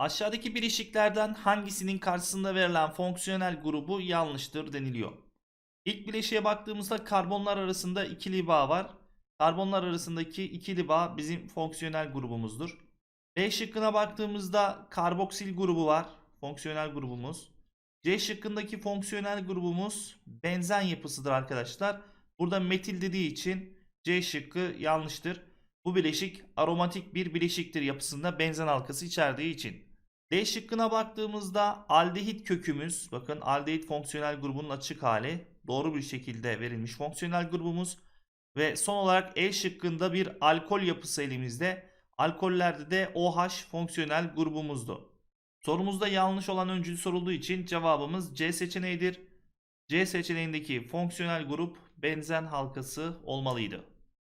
Aşağıdaki bileşiklerden hangisinin karşısında verilen fonksiyonel grubu yanlıştır deniliyor. İlk bileşiğe baktığımızda karbonlar arasında ikili bağ var. Karbonlar arasındaki ikili bağ bizim fonksiyonel grubumuzdur. B şıkkına baktığımızda karboksil grubu var. Fonksiyonel grubumuz. C şıkkındaki fonksiyonel grubumuz benzen yapısıdır arkadaşlar. Burada metil dediği için C şıkkı yanlıştır. Bu bileşik aromatik bir bileşiktir yapısında benzen halkası içerdiği için. D şıkkına baktığımızda aldehit kökümüz, bakın aldehit fonksiyonel grubunun açık hali doğru bir şekilde verilmiş fonksiyonel grubumuz. Ve son olarak E şıkkında bir alkol yapısı elimizde. Alkollerde de OH fonksiyonel grubumuzdu. Sorumuzda yanlış olan öncül sorulduğu için cevabımız C seçeneğidir. C seçeneğindeki fonksiyonel grup benzen halkası olmalıydı.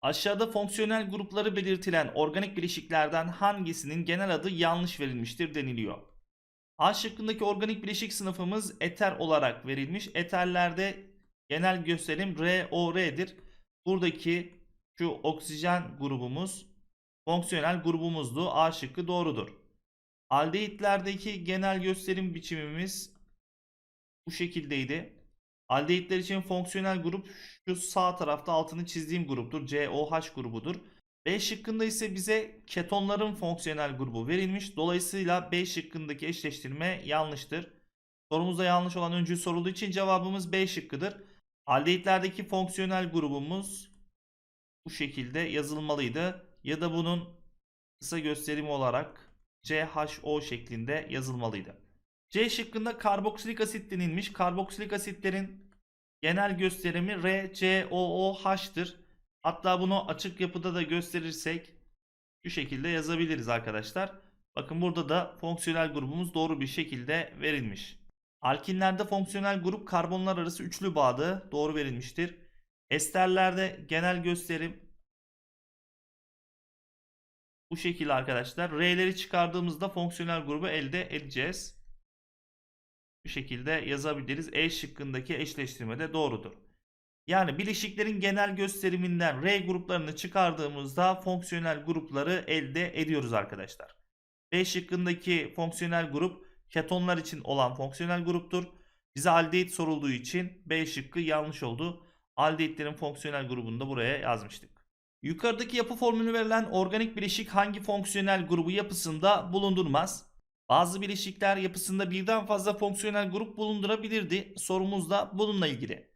Aşağıda fonksiyonel grupları belirtilen organik bileşiklerden hangisinin genel adı yanlış verilmiştir deniliyor. A şıkkındaki organik bileşik sınıfımız eter olarak verilmiş. Eterlerde genel gösterim ROR'dir. Buradaki şu oksijen grubumuz fonksiyonel grubumuzdu. A şıkkı doğrudur. Aldehitlerdeki genel gösterim biçimimiz bu şekildeydi. Aldehitler için fonksiyonel grup şu sağ tarafta altını çizdiğim gruptur. COH grubudur. B şıkkında ise bize ketonların fonksiyonel grubu verilmiş. Dolayısıyla B şıkkındaki eşleştirme yanlıştır. Sorumuzda yanlış olan öncül sorulduğu için cevabımız B şıkkıdır. Aldehitlerdeki fonksiyonel grubumuz bu şekilde yazılmalıydı. Ya da bunun kısa gösterimi olarak CHO şeklinde yazılmalıydı. C şıkkında karboksilik asit denilmiş. Karboksilik asitlerin genel gösterimi RCOOH'tır. Hatta bunu açık yapıda da gösterirsek şu şekilde yazabiliriz arkadaşlar. Bakın burada da fonksiyonel grubumuz doğru bir şekilde verilmiş. Alkinlerde fonksiyonel grup karbonlar arası üçlü bağdı. Doğru verilmiştir. Esterlerde genel gösterim bu şekilde arkadaşlar. R'leri çıkardığımızda fonksiyonel grubu elde edeceğiz. Bu şekilde yazabiliriz. E şıkkındaki eşleştirme de doğrudur. Yani bileşiklerin genel gösteriminden R gruplarını çıkardığımızda fonksiyonel grupları elde ediyoruz arkadaşlar. B şıkkındaki fonksiyonel grup ketonlar için olan fonksiyonel gruptur. Bize aldehit sorulduğu için B şıkkı yanlış oldu. Aldehitlerin fonksiyonel grubunu da buraya yazmıştık. Yukarıdaki yapı formülü verilen organik bileşik hangi fonksiyonel grubu yapısında bulundurmaz? Bazı bileşikler yapısında birden fazla fonksiyonel grup bulundurabilirdi. Sorumuz da bununla ilgili.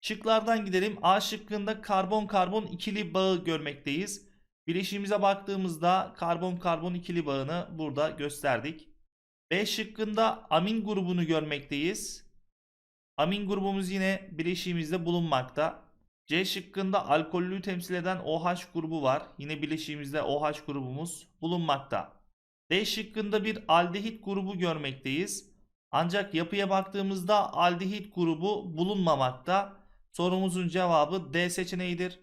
Şıklardan gidelim. A şıkkında karbon-karbon ikili bağı görmekteyiz. Bileşiğimize baktığımızda karbon-karbon ikili bağını burada gösterdik. B şıkkında amin grubunu görmekteyiz. Amin grubumuz yine bileşiğimizde bulunmakta. C şıkkında alkollüyü temsil eden OH grubu var. Yine bileşiğimizde OH grubumuz bulunmakta. D şıkkında bir aldehit grubu görmekteyiz. Ancak yapıya baktığımızda aldehit grubu bulunmamakta. Sorumuzun cevabı D seçeneğidir.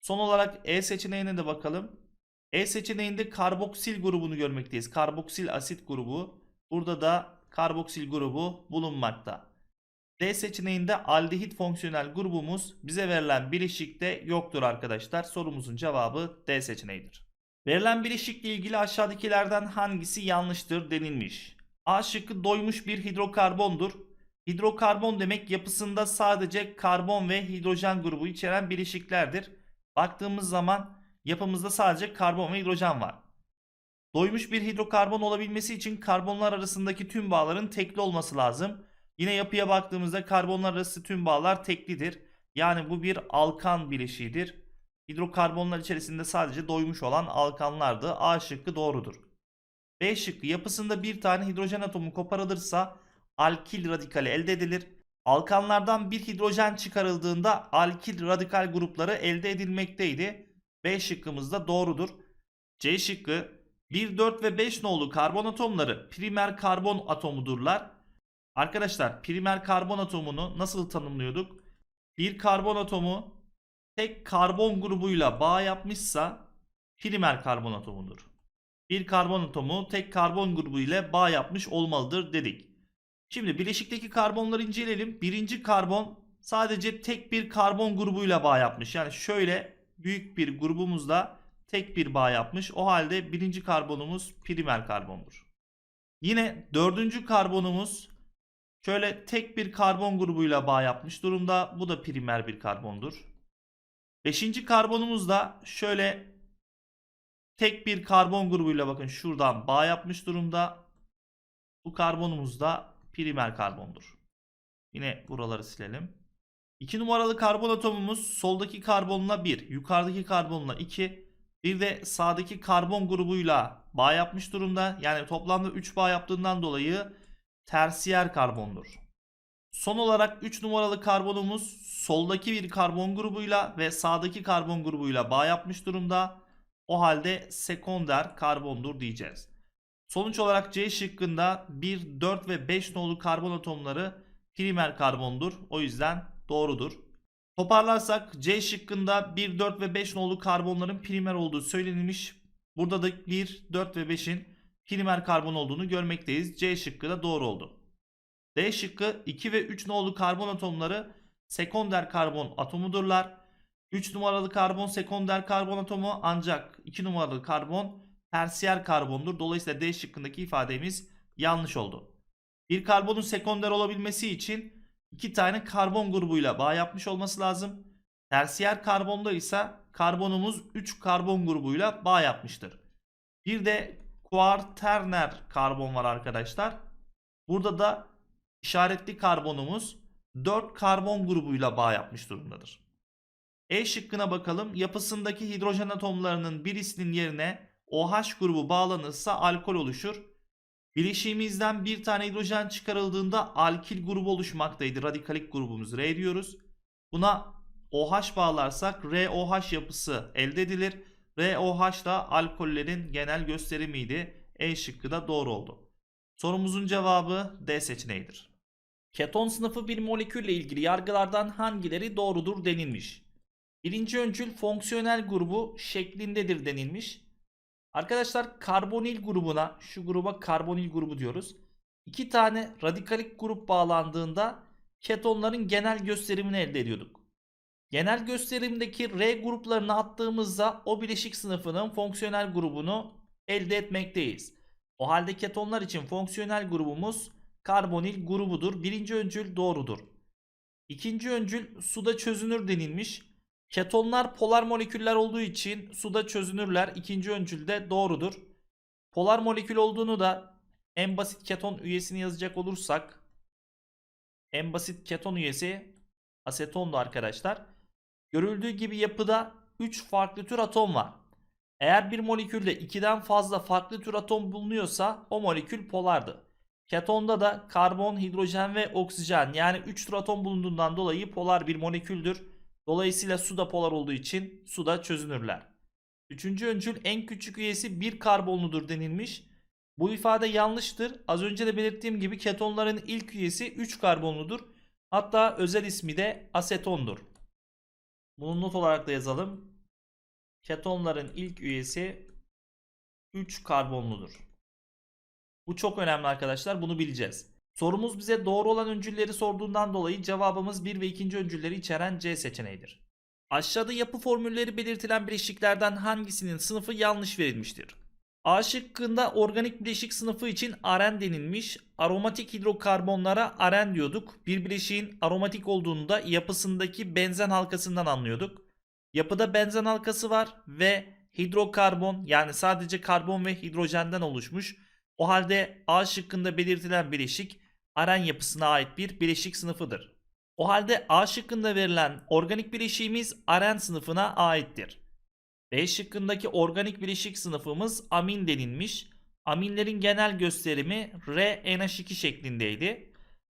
Son olarak E seçeneğine de bakalım. E seçeneğinde karboksil grubunu görmekteyiz. Karboksil asit grubu. Burada da karboksil grubu bulunmakta. D seçeneğinde aldehit fonksiyonel grubumuz bize verilen bileşikte yoktur arkadaşlar. Sorumuzun cevabı D seçeneğidir. Verilen bileşikle ilgili aşağıdakilerden hangisi yanlıştır denilmiş. A şıkkı doymuş bir hidrokarbondur. Hidrokarbon demek yapısında sadece karbon ve hidrojen grubu içeren bileşiklerdir. Baktığımız zaman yapımızda sadece karbon ve hidrojen var. Doymuş bir hidrokarbon olabilmesi için karbonlar arasındaki tüm bağların tekli olması lazım. Yine yapıya baktığımızda karbonlar arası tüm bağlar teklidir. Yani bu bir alkan bileşiğidir. Hidrokarbonlar içerisinde sadece doymuş olan alkanlardı. A şıkkı doğrudur. B şıkkı yapısında bir tane hidrojen atomu koparılırsa alkil radikali elde edilir. Alkanlardan bir hidrojen çıkarıldığında alkil radikal grupları elde edilmekteydi. B şıkkımız da doğrudur. C şıkkı 1, 4 ve 5 nolu karbon atomları primer karbon atomudurlar. Arkadaşlar primer karbon atomunu nasıl tanımlıyorduk? Bir karbon atomu tek karbon grubuyla bağ yapmışsa primer karbon atomudur. Bir karbon atomu tek karbon grubu ile bağ yapmış olmalıdır dedik. Şimdi bileşikteki karbonları inceleyelim. Birinci karbon sadece tek bir karbon grubuyla bağ yapmış. Yani şöyle büyük bir grubumuzla tek bir bağ yapmış. O halde birinci karbonumuz primer karbondur. Yine dördüncü karbonumuz şöyle tek bir karbon grubuyla bağ yapmış durumda. Bu da primer bir karbondur. Beşinci karbonumuz da şöyle tek bir karbon grubuyla bakın şuradan bağ yapmış durumda. Bu karbonumuz da primer karbondur. Yine buraları silelim. 2 numaralı karbon atomumuz soldaki karbonla 1, yukarıdaki karbonla 2, bir de sağdaki karbon grubuyla bağ yapmış durumda. Yani toplamda 3 bağ yaptığından dolayı tersiyer karbondur. Son olarak 3 numaralı karbonumuz soldaki bir karbon grubuyla ve sağdaki karbon grubuyla bağ yapmış durumda. O halde sekonder karbondur diyeceğiz. Sonuç olarak C şıkkında 1, 4 ve 5 nolu karbon atomları primer karbondur. O yüzden doğrudur. Toparlarsak C şıkkında 1, 4 ve 5 nolu karbonların primer olduğu söylenilmiş. Burada da 1, 4 ve 5'in primer karbon olduğunu görmekteyiz. C şıkkı da doğru oldu. D şıkkı 2 ve 3 nolu karbon atomları sekonder karbon atomudurlar. 3 numaralı karbon sekonder karbon atomu ancak 2 numaralı karbon tersiyer karbondur. Dolayısıyla D şıkkındaki ifademiz yanlış oldu. Bir karbonun sekonder olabilmesi için iki tane karbon grubuyla bağ yapmış olması lazım. Tersiyer karbonda ise karbonumuz 3 karbon grubuyla bağ yapmıştır. Bir de kuarterner karbon var arkadaşlar. Burada da işaretli karbonumuz 4 karbon grubuyla bağ yapmış durumdadır. E şıkkına bakalım. Yapısındaki hidrojen atomlarının birisinin yerine OH grubu bağlanırsa alkol oluşur. Bileşiğimizden bir tane hidrojen çıkarıldığında alkil grubu oluşmaktaydı. Radikalik grubumuz R diyoruz. Buna OH bağlarsak ROH yapısı elde edilir. ROH da alkollerin genel gösterimiydi. E şıkkı da doğru oldu. Sorumuzun cevabı D seçeneğidir. Keton sınıfı bir molekülle ilgili yargılardan hangileri doğrudur denilmiş. Birinci öncül fonksiyonel grubu şeklindedir denilmiş. Arkadaşlar karbonil grubuna şu gruba karbonil grubu diyoruz. İki tane radikalik grup bağlandığında ketonların genel gösterimini elde ediyorduk. Genel gösterimdeki R gruplarını attığımızda o bileşik sınıfının fonksiyonel grubunu elde etmekteyiz. O halde ketonlar için fonksiyonel grubumuz karbonil grubudur. Birinci öncül doğrudur. İkinci öncül suda çözünür denilmiş. Ketonlar polar moleküller olduğu için suda çözünürler. İkinci öncülde doğrudur. Polar molekül olduğunu da en basit keton üyesini yazacak olursak en basit keton üyesi asetondu arkadaşlar. Görüldüğü gibi yapıda 3 farklı tür atom var. Eğer bir molekülde 2'den fazla farklı tür atom bulunuyorsa o molekül polardı. Ketonda da karbon, hidrojen ve oksijen yani 3 tür atom bulunduğundan dolayı polar bir moleküldür. Dolayısıyla su da polar olduğu için suda çözünürler. Üçüncü öncül en küçük üyesi bir karbonludur denilmiş. Bu ifade yanlıştır. Az önce de belirttiğim gibi ketonların ilk üyesi 3 karbonludur. Hatta özel ismi de asetondur. Bunu not olarak da yazalım. Ketonların ilk üyesi 3 karbonludur. Bu çok önemli arkadaşlar. Bunu bileceğiz. Sorumuz bize doğru olan öncülleri sorduğundan dolayı cevabımız 1 ve 2. öncülleri içeren C seçeneğidir. Aşağıda yapı formülleri belirtilen bileşiklerden hangisinin sınıfı yanlış verilmiştir? A şıkkında organik bileşik sınıfı için aren denilmiş. Aromatik hidrokarbonlara aren diyorduk. Bir bileşiğin aromatik olduğunu da yapısındaki benzen halkasından anlıyorduk. Yapıda benzen halkası var ve hidrokarbon yani sadece karbon ve hidrojenden oluşmuş. O halde A şıkkında belirtilen bileşik aren yapısına ait bir bileşik sınıfıdır. O halde A şıkkında verilen organik bileşiğimiz aren sınıfına aittir. B şıkkındaki organik bileşik sınıfımız amin denilmiş. Aminlerin genel gösterimi RNH2 şeklindeydi.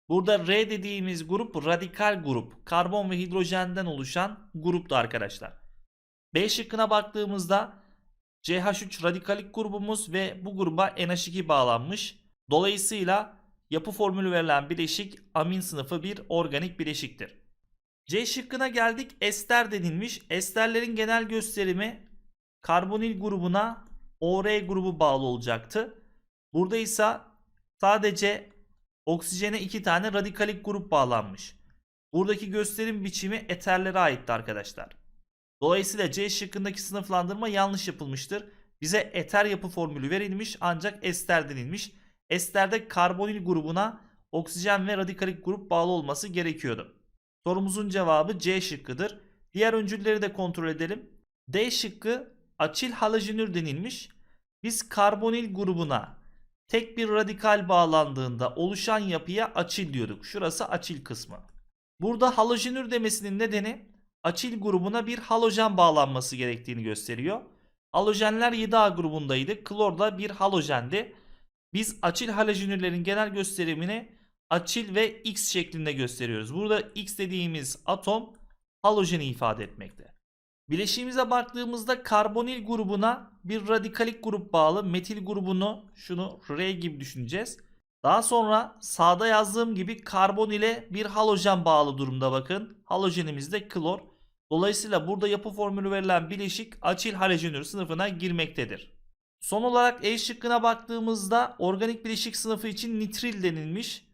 Burada R dediğimiz grup radikal grup. Karbon ve hidrojenden oluşan gruptu arkadaşlar. B şıkkına baktığımızda CH3 radikalik grubumuz ve bu gruba NH2 bağlanmış. Dolayısıyla yapı formülü verilen bileşik amin sınıfı bir organik bileşiktir. C şıkkına geldik. Ester denilmiş. Esterlerin genel gösterimi karbonil grubuna OR grubu bağlı olacaktı. Burada ise sadece oksijene iki tane radikalik grup bağlanmış. Buradaki gösterim biçimi eterlere aitti arkadaşlar. Dolayısıyla C şıkkındaki sınıflandırma yanlış yapılmıştır. Bize eter yapı formülü verilmiş ancak ester denilmiş. Esterde karbonil grubuna oksijen ve radikalik grup bağlı olması gerekiyordu. Sorumuzun cevabı C şıkkıdır. Diğer öncülleri de kontrol edelim. D şıkkı açil halojenür denilmiş. Biz karbonil grubuna tek bir radikal bağlandığında oluşan yapıya açil diyorduk. Şurası açil kısmı. Burada halojenür demesinin nedeni açil grubuna bir halojen bağlanması gerektiğini gösteriyor. Halojenler 7A grubundaydı. Klor da bir halojendi. Biz açil halojenürlerin genel gösterimini açil ve X şeklinde gösteriyoruz. Burada X dediğimiz atom halojeni ifade etmekte. Bileşiğimize baktığımızda karbonil grubuna bir radikalik grup bağlı. Metil grubunu şunu R gibi düşüneceğiz. Daha sonra sağda yazdığım gibi karbonile bir halojen bağlı durumda bakın. Halojenimiz de klor. Dolayısıyla burada yapı formülü verilen bileşik açil halojenür sınıfına girmektedir. Son olarak E şıkkına baktığımızda organik bileşik sınıfı için nitril denilmiş.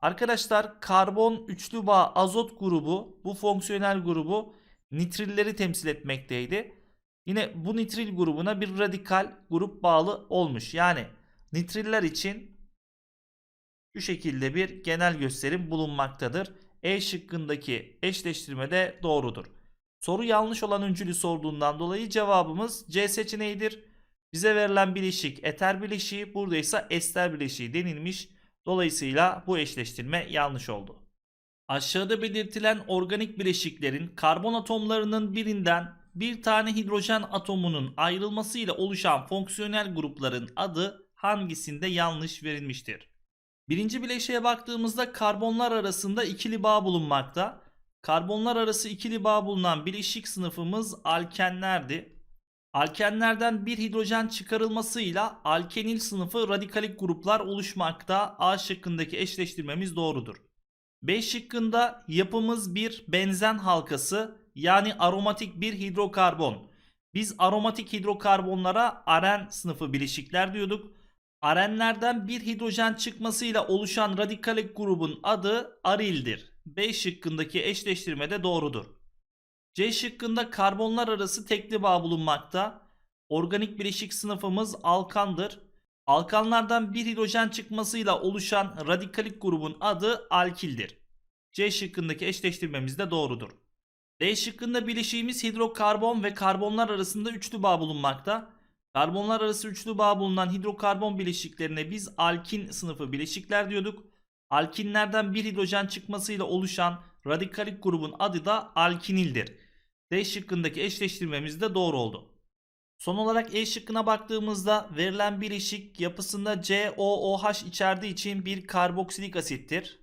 Arkadaşlar karbon üçlü bağ azot grubu bu fonksiyonel grubu nitrilleri temsil etmekteydi. Yine bu nitril grubuna bir radikal grup bağlı olmuş. Yani nitriller için şu şekilde bir genel gösterim bulunmaktadır. E şıkkındaki eşleştirme de doğrudur. Soru yanlış olan öncülü sorduğundan dolayı cevabımız C seçeneğidir. Bize verilen bileşik eter bileşiği burada ise ester bileşiği denilmiş. Dolayısıyla bu eşleştirme yanlış oldu. Aşağıda belirtilen organik bileşiklerin karbon atomlarının birinden bir tane hidrojen atomunun ayrılmasıyla oluşan fonksiyonel grupların adı hangisinde yanlış verilmiştir? Birinci bileşiğe baktığımızda karbonlar arasında ikili bağ bulunmakta. Karbonlar arası ikili bağ bulunan bileşik sınıfımız alkenlerdi. Alkenlerden bir hidrojen çıkarılmasıyla alkenil sınıfı radikalik gruplar oluşmakta. A şıkkındaki eşleştirmemiz doğrudur. B şıkkında yapımız bir benzen halkası yani aromatik bir hidrokarbon. Biz aromatik hidrokarbonlara aren sınıfı bileşikler diyorduk. Arenlerden bir hidrojen çıkmasıyla oluşan radikalik grubun adı arildir. B şıkkındaki eşleştirme de doğrudur. C şıkkında karbonlar arası tekli bağ bulunmakta. Organik bileşik sınıfımız alkandır. Alkanlardan bir hidrojen çıkmasıyla oluşan radikalik grubun adı alkildir. C şıkkındaki eşleştirmemiz de doğrudur. D şıkkında bileşiğimiz hidrokarbon ve karbonlar arasında üçlü bağ bulunmakta. Karbonlar arası üçlü bağ bulunan hidrokarbon bileşiklerine biz alkin sınıfı bileşikler diyorduk. Alkinlerden bir hidrojen çıkmasıyla oluşan radikalik grubun adı da alkinildir. D şıkkındaki eşleştirmemiz de doğru oldu. Son olarak E şıkkına baktığımızda verilen bileşik yapısında COOH içerdiği için bir karboksilik asittir.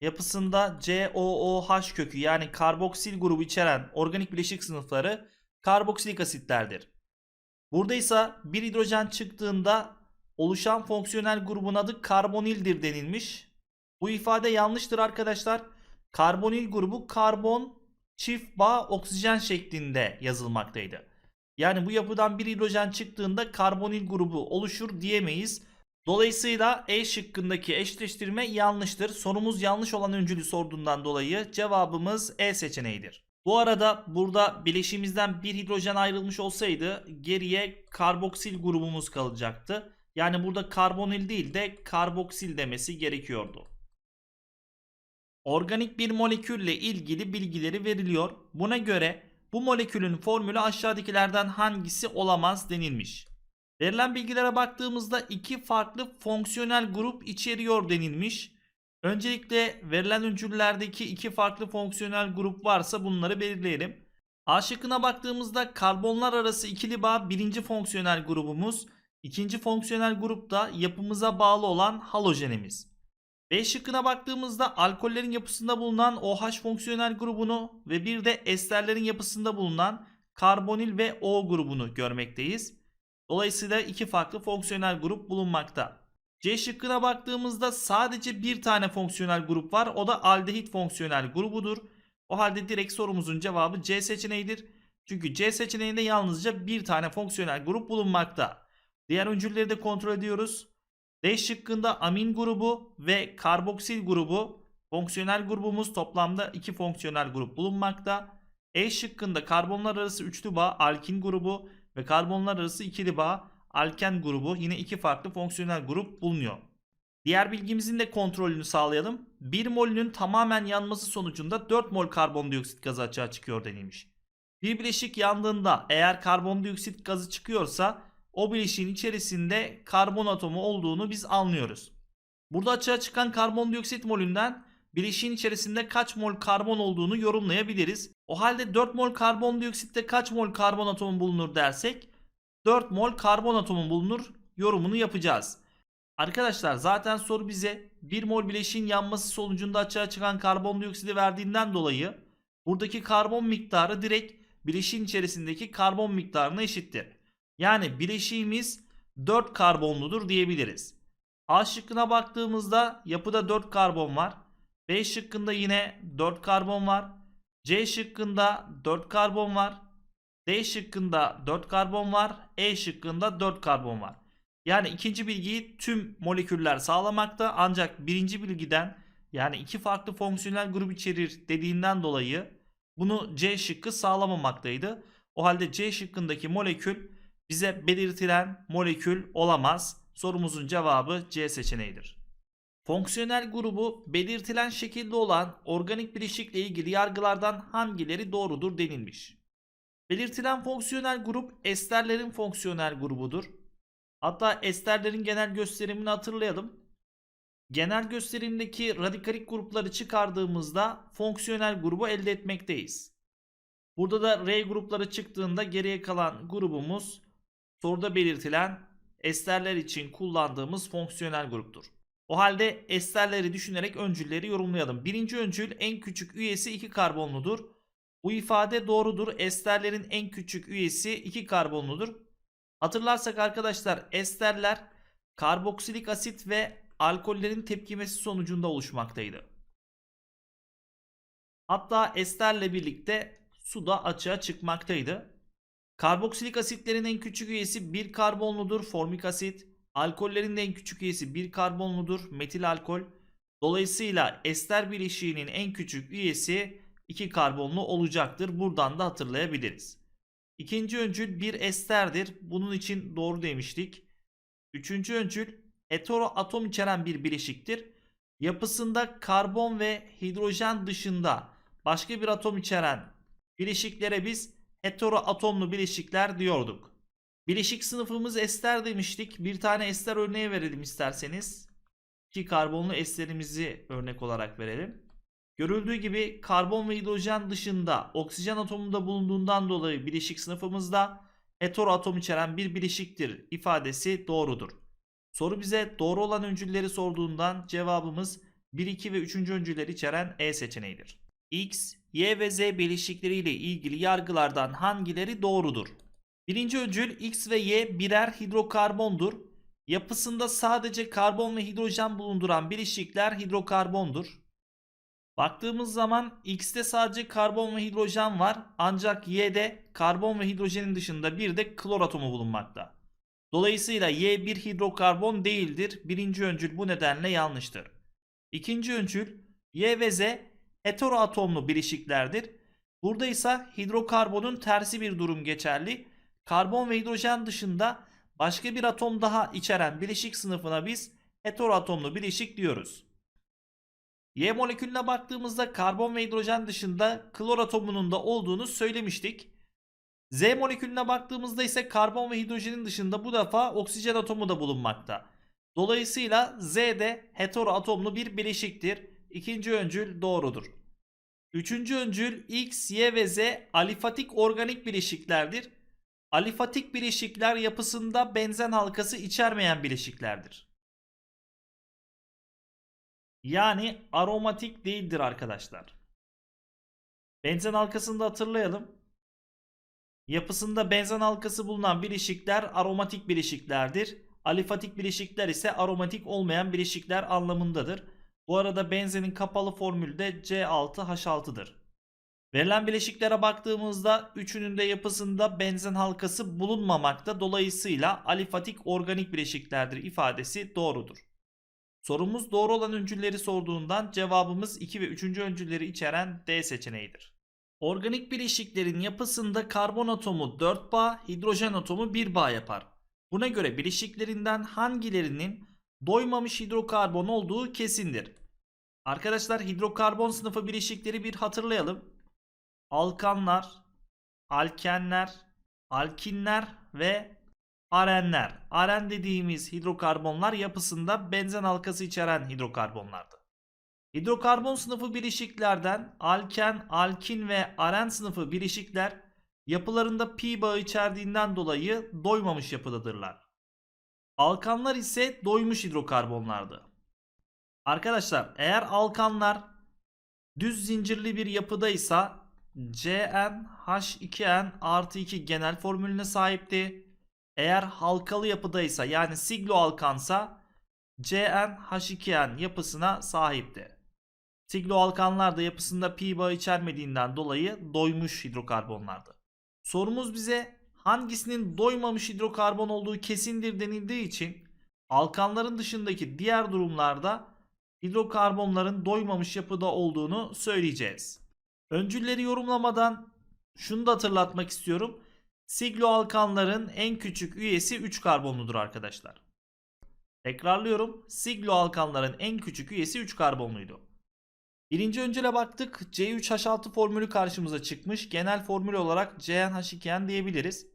Yapısında COOH kökü yani karboksil grubu içeren organik bileşik sınıfları karboksilik asitlerdir. Burada ise bir hidrojen çıktığında oluşan fonksiyonel grubun adı karbonildir denilmiş. Bu ifade yanlıştır arkadaşlar. Karbonil grubu karbon çift bağ oksijen şeklinde yazılmaktaydı. Yani bu yapıdan bir hidrojen çıktığında karbonil grubu oluşur diyemeyiz. Dolayısıyla E şıkkındaki eşleştirme yanlıştır. Sorumuz yanlış olan öncülü sorduğundan dolayı cevabımız E seçeneğidir. Bu arada burada bileşimizden bir hidrojen ayrılmış olsaydı geriye karboksil grubumuz kalacaktı. Yani burada karbonil değil de karboksil demesi gerekiyordu. Organik bir molekülle ilgili bilgileri veriliyor. Buna göre bu molekülün formülü aşağıdakilerden hangisi olamaz denilmiş. Verilen bilgilere baktığımızda iki farklı fonksiyonel grup içeriyor denilmiş. Öncelikle verilen öncüllerdeki iki farklı fonksiyonel grup varsa bunları belirleyelim. A şıkkına baktığımızda karbonlar arası ikili bağ birinci fonksiyonel grubumuz. ikinci fonksiyonel grupta yapımıza bağlı olan halojenimiz. B şıkkına baktığımızda alkollerin yapısında bulunan OH fonksiyonel grubunu ve bir de esterlerin yapısında bulunan karbonil ve O grubunu görmekteyiz. Dolayısıyla iki farklı fonksiyonel grup bulunmakta. C şıkkına baktığımızda sadece bir tane fonksiyonel grup var. O da aldehit fonksiyonel grubudur. O halde direkt sorumuzun cevabı C seçeneğidir. Çünkü C seçeneğinde yalnızca bir tane fonksiyonel grup bulunmakta. Diğer öncülleri de kontrol ediyoruz. D şıkkında amin grubu ve karboksil grubu fonksiyonel grubumuz toplamda iki fonksiyonel grup bulunmakta. E şıkkında karbonlar arası üçlü bağ alkin grubu ve karbonlar arası ikili bağ alken grubu yine iki farklı fonksiyonel grup bulunuyor. Diğer bilgimizin de kontrolünü sağlayalım. 1 molünün tamamen yanması sonucunda 4 mol karbondioksit gazı açığa çıkıyor denilmiş. Bir bileşik yandığında eğer karbondioksit gazı çıkıyorsa o bileşiğin içerisinde karbon atomu olduğunu biz anlıyoruz. Burada açığa çıkan karbondioksit molünden bileşiğin içerisinde kaç mol karbon olduğunu yorumlayabiliriz. O halde 4 mol karbondioksitte kaç mol karbon atomu bulunur dersek 4 mol karbon atomu bulunur yorumunu yapacağız. Arkadaşlar zaten soru bize 1 mol bileşiğin yanması sonucunda açığa çıkan karbondioksidi verdiğinden dolayı buradaki karbon miktarı direkt bileşiğin içerisindeki karbon miktarına eşittir. Yani bileşiğimiz 4 karbonludur diyebiliriz. A şıkkına baktığımızda yapıda 4 karbon var. B şıkkında yine 4 karbon var. C şıkkında 4 karbon var. D şıkkında 4 karbon var. E şıkkında 4 karbon var. Yani ikinci bilgiyi tüm moleküller sağlamakta ancak birinci bilgiden yani iki farklı fonksiyonel grup içerir dediğinden dolayı bunu C şıkkı sağlamamaktaydı. O halde C şıkkındaki molekül bize belirtilen molekül olamaz. Sorumuzun cevabı C seçeneğidir. Fonksiyonel grubu belirtilen şekilde olan organik bileşikle ilgili yargılardan hangileri doğrudur denilmiş. Belirtilen fonksiyonel grup esterlerin fonksiyonel grubudur. Hatta esterlerin genel gösterimini hatırlayalım. Genel gösterimdeki radikalik grupları çıkardığımızda fonksiyonel grubu elde etmekteyiz. Burada da R grupları çıktığında geriye kalan grubumuz soruda belirtilen esterler için kullandığımız fonksiyonel gruptur. O halde esterleri düşünerek öncülleri yorumlayalım. Birinci öncül en küçük üyesi 2 karbonludur. Bu ifade doğrudur. Esterlerin en küçük üyesi 2 karbonludur. Hatırlarsak arkadaşlar esterler karboksilik asit ve alkollerin tepkimesi sonucunda oluşmaktaydı. Hatta esterle birlikte su da açığa çıkmaktaydı. Karboksilik asitlerin en küçük üyesi 1 karbonludur formik asit. Alkollerin de en küçük üyesi 1 karbonludur metil alkol. Dolayısıyla ester bileşiğinin en küçük üyesi 2 karbonlu olacaktır. Buradan da hatırlayabiliriz. İkinci öncül bir esterdir. Bunun için doğru demiştik. Üçüncü öncül hetero atom içeren bir bileşiktir. Yapısında karbon ve hidrojen dışında başka bir atom içeren bileşiklere biz hetero atomlu bileşikler diyorduk. Bileşik sınıfımız ester demiştik. Bir tane ester örneği verelim isterseniz. İki karbonlu esterimizi örnek olarak verelim. Görüldüğü gibi karbon ve hidrojen dışında oksijen atomunda bulunduğundan dolayı bileşik sınıfımızda hetero atom içeren bir bileşiktir ifadesi doğrudur. Soru bize doğru olan öncülleri sorduğundan cevabımız 1, 2 ve 3. öncülleri içeren E seçeneğidir. X, Y ve Z bileşikleriyle ilgili yargılardan hangileri doğrudur? Birinci öncül X ve Y birer hidrokarbondur. Yapısında sadece karbon ve hidrojen bulunduran bileşikler hidrokarbondur. Baktığımız zaman X'te sadece karbon ve hidrojen var ancak Y'de karbon ve hidrojenin dışında bir de klor atomu bulunmakta. Dolayısıyla Y bir hidrokarbon değildir. Birinci öncül bu nedenle yanlıştır. İkinci öncül Y ve Z hetero atomlu bileşiklerdir. Burada ise hidrokarbonun tersi bir durum geçerli. Karbon ve hidrojen dışında başka bir atom daha içeren bileşik sınıfına biz hetero atomlu bileşik diyoruz. Y molekülüne baktığımızda karbon ve hidrojen dışında klor atomunun da olduğunu söylemiştik. Z molekülüne baktığımızda ise karbon ve hidrojenin dışında bu defa oksijen atomu da bulunmakta. Dolayısıyla Z de hetero atomlu bir bileşiktir. İkinci öncül doğrudur. Üçüncü öncül X, Y ve Z alifatik organik bileşiklerdir. Alifatik bileşikler yapısında benzen halkası içermeyen bileşiklerdir. Yani aromatik değildir arkadaşlar. Benzen halkasını da hatırlayalım. Yapısında benzen halkası bulunan bileşikler aromatik bileşiklerdir. Alifatik bileşikler ise aromatik olmayan bileşikler anlamındadır. Bu arada benzenin kapalı formülü de C6H6'dır. Verilen bileşiklere baktığımızda üçünün de yapısında benzen halkası bulunmamakta. Dolayısıyla alifatik organik bileşiklerdir ifadesi doğrudur. Sorumuz doğru olan öncülleri sorduğundan cevabımız 2 ve 3. öncülleri içeren D seçeneğidir. Organik bileşiklerin yapısında karbon atomu 4 bağ, hidrojen atomu 1 bağ yapar. Buna göre bileşiklerinden hangilerinin doymamış hidrokarbon olduğu kesindir. Arkadaşlar hidrokarbon sınıfı bileşikleri bir hatırlayalım. Alkanlar, alkenler, alkinler ve arenler. Aren dediğimiz hidrokarbonlar yapısında benzen halkası içeren hidrokarbonlardı. Hidrokarbon sınıfı bileşiklerden alken, alkin ve aren sınıfı bileşikler yapılarında pi bağı içerdiğinden dolayı doymamış yapıdadırlar. Alkanlar ise doymuş hidrokarbonlardı. Arkadaşlar eğer alkanlar düz zincirli bir yapıdaysa CnH2n artı 2 genel formülüne sahipti. Eğer halkalı yapıdaysa yani siglo alkansa CnH2n yapısına sahipti. Siglo alkanlar da yapısında pi bağı içermediğinden dolayı doymuş hidrokarbonlardı. Sorumuz bize hangisinin doymamış hidrokarbon olduğu kesindir denildiği için alkanların dışındaki diğer durumlarda hidrokarbonların doymamış yapıda olduğunu söyleyeceğiz. Öncülleri yorumlamadan şunu da hatırlatmak istiyorum. Siglo alkanların en küçük üyesi 3 karbonludur arkadaşlar. Tekrarlıyorum. Siglo alkanların en küçük üyesi 3 karbonluydu. Birinci öncüle baktık. C3H6 formülü karşımıza çıkmış. Genel formül olarak CnH2n diyebiliriz.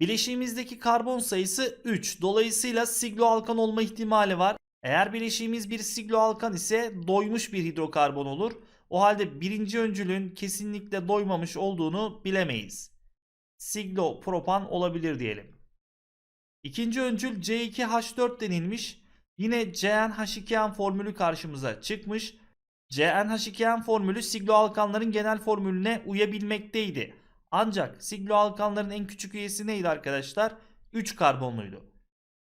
Bileşiğimizdeki karbon sayısı 3. Dolayısıyla siglo alkan olma ihtimali var. Eğer bileşiğimiz bir siglo alkan ise doymuş bir hidrokarbon olur. O halde birinci öncülün kesinlikle doymamış olduğunu bilemeyiz. Siglo propan olabilir diyelim. İkinci öncül C2H4 denilmiş. Yine CnH2n formülü karşımıza çıkmış. CnH2n formülü siglo alkanların genel formülüne uyabilmekteydi. Ancak siglo alkanların en küçük üyesi neydi arkadaşlar? 3 karbonluydu.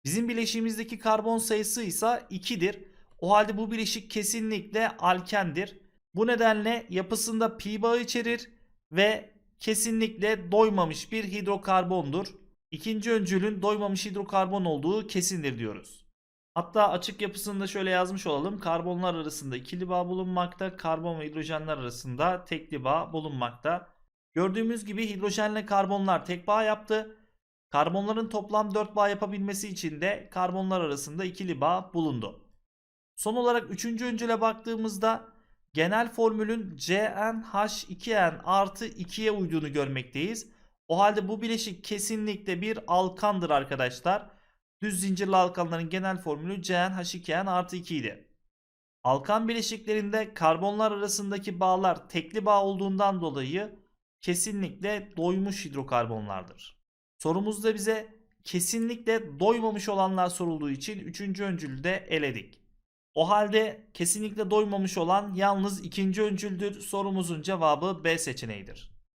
Bizim bileşiğimizdeki karbon sayısı ise 2'dir. O halde bu bileşik kesinlikle alkendir. Bu nedenle yapısında pi bağı içerir ve kesinlikle doymamış bir hidrokarbondur. İkinci öncülün doymamış hidrokarbon olduğu kesindir diyoruz. Hatta açık yapısında şöyle yazmış olalım. Karbonlar arasında ikili bağ bulunmakta. Karbon ve hidrojenler arasında tekli bağ bulunmakta. Gördüğümüz gibi hidrojenle karbonlar tek bağ yaptı. Karbonların toplam 4 bağ yapabilmesi için de karbonlar arasında ikili bağ bulundu. Son olarak 3. öncüle baktığımızda genel formülün CnH2n artı 2'ye uyduğunu görmekteyiz. O halde bu bileşik kesinlikle bir alkandır arkadaşlar. Düz zincirli alkanların genel formülü CnH2n artı 2 idi. Alkan bileşiklerinde karbonlar arasındaki bağlar tekli bağ olduğundan dolayı kesinlikle doymuş hidrokarbonlardır. Sorumuzda bize kesinlikle doymamış olanlar sorulduğu için 3. öncülü de eledik. O halde kesinlikle doymamış olan yalnız ikinci öncüldür. Sorumuzun cevabı B seçeneğidir.